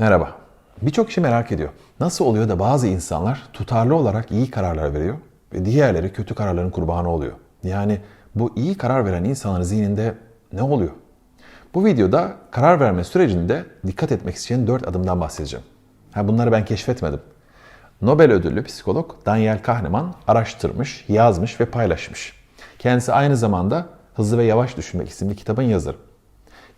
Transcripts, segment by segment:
Merhaba. Birçok kişi merak ediyor. Nasıl oluyor da bazı insanlar tutarlı olarak iyi kararlar veriyor ve diğerleri kötü kararların kurbanı oluyor? Yani bu iyi karar veren insanların zihninde ne oluyor? Bu videoda karar verme sürecinde dikkat etmek için 4 adımdan bahsedeceğim. Ha, bunları ben keşfetmedim. Nobel ödüllü psikolog Daniel Kahneman araştırmış, yazmış ve paylaşmış. Kendisi aynı zamanda Hızlı ve Yavaş Düşünmek isimli kitabın yazarı.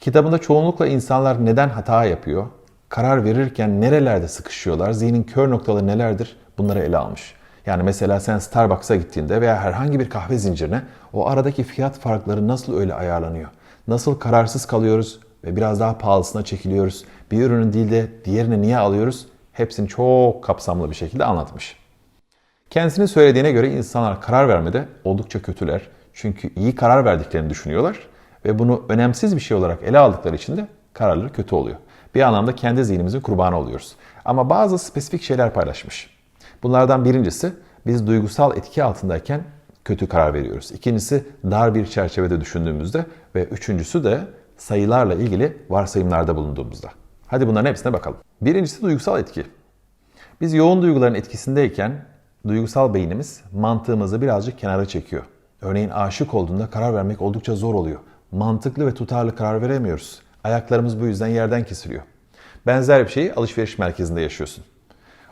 Kitabında çoğunlukla insanlar neden hata yapıyor, karar verirken nerelerde sıkışıyorlar, zihnin kör noktaları nelerdir bunları ele almış. Yani mesela sen Starbucks'a gittiğinde veya herhangi bir kahve zincirine o aradaki fiyat farkları nasıl öyle ayarlanıyor? Nasıl kararsız kalıyoruz ve biraz daha pahalısına çekiliyoruz? Bir ürünün değil de diğerini niye alıyoruz? Hepsini çok kapsamlı bir şekilde anlatmış. Kendisinin söylediğine göre insanlar karar vermede oldukça kötüler. Çünkü iyi karar verdiklerini düşünüyorlar ve bunu önemsiz bir şey olarak ele aldıkları için de kararları kötü oluyor. Bir anlamda kendi zihnimizin kurbanı oluyoruz. Ama bazı spesifik şeyler paylaşmış. Bunlardan birincisi biz duygusal etki altındayken kötü karar veriyoruz. İkincisi dar bir çerçevede düşündüğümüzde ve üçüncüsü de sayılarla ilgili varsayımlarda bulunduğumuzda. Hadi bunların hepsine bakalım. Birincisi duygusal etki. Biz yoğun duyguların etkisindeyken duygusal beynimiz mantığımızı birazcık kenara çekiyor. Örneğin aşık olduğunda karar vermek oldukça zor oluyor. Mantıklı ve tutarlı karar veremiyoruz. Ayaklarımız bu yüzden yerden kesiliyor. Benzer bir şeyi alışveriş merkezinde yaşıyorsun.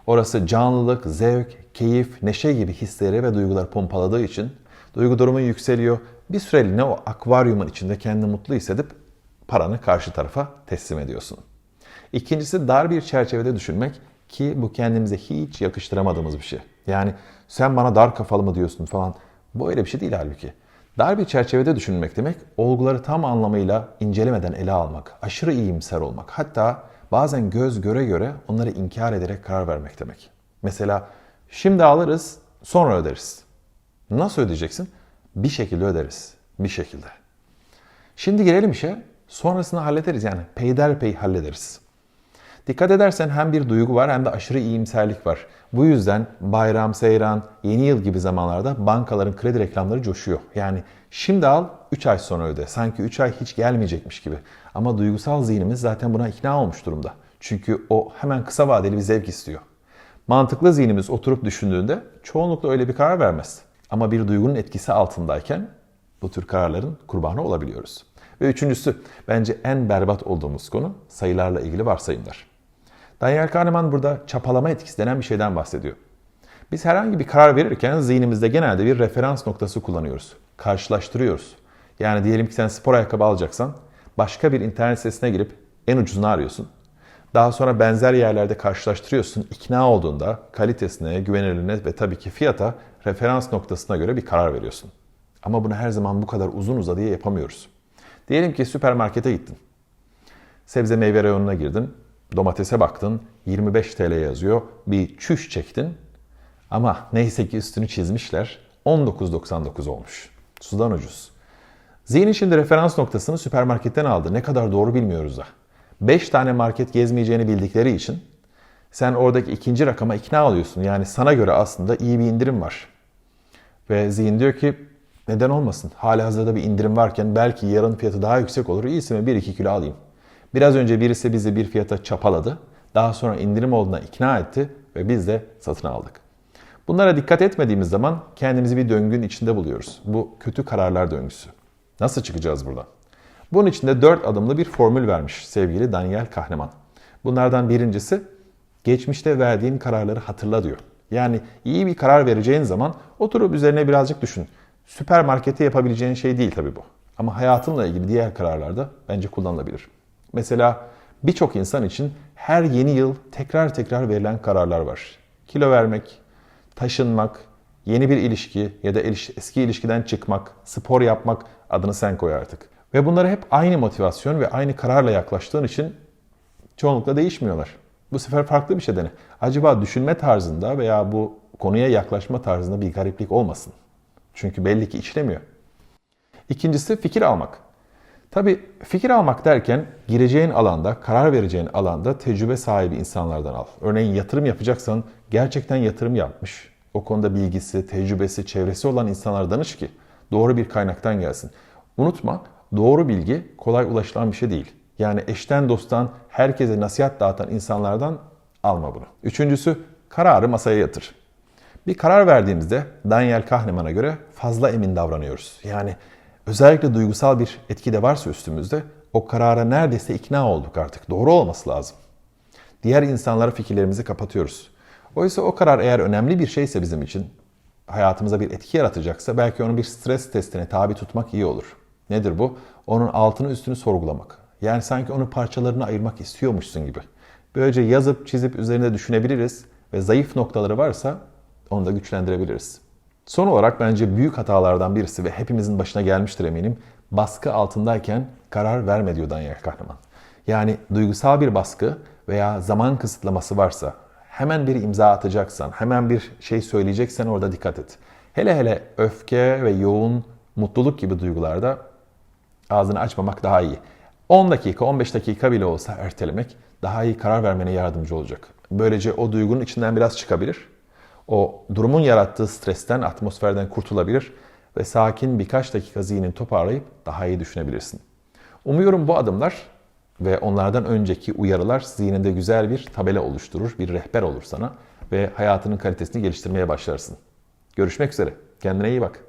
Orası canlılık, zevk, keyif, neşe gibi hisleri ve duygular pompaladığı için duygu durumun yükseliyor. Bir süreliğine o akvaryumun içinde kendini mutlu hissedip paranı karşı tarafa teslim ediyorsun. İkincisi dar bir çerçevede düşünmek ki bu kendimize hiç yakıştıramadığımız bir şey. Yani sen bana dar kafalı mı diyorsun falan. Bu öyle bir şey değil halbuki. Dar bir çerçevede düşünmek demek olguları tam anlamıyla incelemeden ele almak, aşırı iyimser olmak. Hatta bazen göz göre göre onları inkar ederek karar vermek demek. Mesela şimdi alırız sonra öderiz. Nasıl ödeyeceksin? Bir şekilde öderiz. Bir şekilde. Şimdi girelim işe sonrasını hallederiz yani peyderpey hallederiz. Dikkat edersen hem bir duygu var hem de aşırı iyimserlik var. Bu yüzden bayram, seyran, yeni yıl gibi zamanlarda bankaların kredi reklamları coşuyor. Yani şimdi al 3 ay sonra öde. Sanki 3 ay hiç gelmeyecekmiş gibi. Ama duygusal zihnimiz zaten buna ikna olmuş durumda. Çünkü o hemen kısa vadeli bir zevk istiyor. Mantıklı zihnimiz oturup düşündüğünde çoğunlukla öyle bir karar vermez. Ama bir duygunun etkisi altındayken bu tür kararların kurbanı olabiliyoruz. Ve üçüncüsü bence en berbat olduğumuz konu sayılarla ilgili varsayımlar. Daniel Kahneman burada çapalama etkisi denen bir şeyden bahsediyor. Biz herhangi bir karar verirken zihnimizde genelde bir referans noktası kullanıyoruz. Karşılaştırıyoruz. Yani diyelim ki sen spor ayakkabı alacaksan başka bir internet sitesine girip en ucuzunu arıyorsun. Daha sonra benzer yerlerde karşılaştırıyorsun. İkna olduğunda kalitesine, güvenilirliğine ve tabii ki fiyata referans noktasına göre bir karar veriyorsun. Ama bunu her zaman bu kadar uzun uzadıya yapamıyoruz. Diyelim ki süpermarkete gittin. Sebze meyve reyonuna girdin. Domatese baktın 25 TL yazıyor. Bir çüş çektin. Ama neyse ki üstünü çizmişler. 19.99 olmuş. Sudan ucuz. Zihnin şimdi referans noktasını süpermarketten aldı. Ne kadar doğru bilmiyoruz da. 5 tane market gezmeyeceğini bildikleri için sen oradaki ikinci rakama ikna oluyorsun. Yani sana göre aslında iyi bir indirim var. Ve zihin diyor ki neden olmasın? Hali hazırda bir indirim varken belki yarın fiyatı daha yüksek olur. İyisi mi 1-2 kilo alayım. Biraz önce birisi bizi bir fiyata çapaladı. Daha sonra indirim olduğuna ikna etti ve biz de satın aldık. Bunlara dikkat etmediğimiz zaman kendimizi bir döngünün içinde buluyoruz. Bu kötü kararlar döngüsü. Nasıl çıkacağız buradan? Bunun için de 4 adımlı bir formül vermiş sevgili Daniel Kahneman. Bunlardan birincisi geçmişte verdiğin kararları hatırla diyor. Yani iyi bir karar vereceğin zaman oturup üzerine birazcık düşün. Süpermarkete yapabileceğin şey değil tabii bu. Ama hayatınla ilgili diğer kararlarda bence kullanılabilir. Mesela birçok insan için her yeni yıl tekrar tekrar verilen kararlar var. Kilo vermek, taşınmak, yeni bir ilişki ya da eski ilişkiden çıkmak, spor yapmak adını sen koy artık. Ve bunları hep aynı motivasyon ve aynı kararla yaklaştığın için çoğunlukla değişmiyorlar. Bu sefer farklı bir şey dene. Acaba düşünme tarzında veya bu konuya yaklaşma tarzında bir gariplik olmasın. Çünkü belli ki işlemiyor. İkincisi fikir almak. Tabi fikir almak derken gireceğin alanda, karar vereceğin alanda tecrübe sahibi insanlardan al. Örneğin yatırım yapacaksan gerçekten yatırım yapmış, o konuda bilgisi, tecrübesi, çevresi olan insanlara danış ki doğru bir kaynaktan gelsin. Unutma, doğru bilgi kolay ulaşılan bir şey değil. Yani eşten dosttan herkese nasihat dağıtan insanlardan alma bunu. Üçüncüsü kararı masaya yatır. Bir karar verdiğimizde Daniel Kahneman'a göre fazla emin davranıyoruz. Yani özellikle duygusal bir etki de varsa üstümüzde o karara neredeyse ikna olduk artık. Doğru olması lazım. Diğer insanlara fikirlerimizi kapatıyoruz. Oysa o karar eğer önemli bir şeyse bizim için, hayatımıza bir etki yaratacaksa belki onu bir stres testine tabi tutmak iyi olur. Nedir bu? Onun altını üstünü sorgulamak. Yani sanki onu parçalarına ayırmak istiyormuşsun gibi. Böylece yazıp çizip üzerinde düşünebiliriz ve zayıf noktaları varsa onu da güçlendirebiliriz. Son olarak bence büyük hatalardan birisi ve hepimizin başına gelmiştir eminim. Baskı altındayken karar verme diyor Daniel Kahneman. Yani duygusal bir baskı veya zaman kısıtlaması varsa, hemen bir imza atacaksan, hemen bir şey söyleyeceksen orada dikkat et. Hele hele öfke ve yoğun mutluluk gibi duygularda ağzını açmamak daha iyi. 10 dakika, 15 dakika bile olsa ertelemek daha iyi karar vermene yardımcı olacak. Böylece o duygunun içinden biraz çıkabilir. O durumun yarattığı stresten, atmosferden kurtulabilir ve sakin birkaç dakika zihnini toparlayıp daha iyi düşünebilirsin. Umuyorum bu adımlar ve onlardan önceki uyarılar zihninde güzel bir tabela oluşturur, bir rehber olur sana ve hayatının kalitesini geliştirmeye başlarsın. Görüşmek üzere. Kendine iyi bak.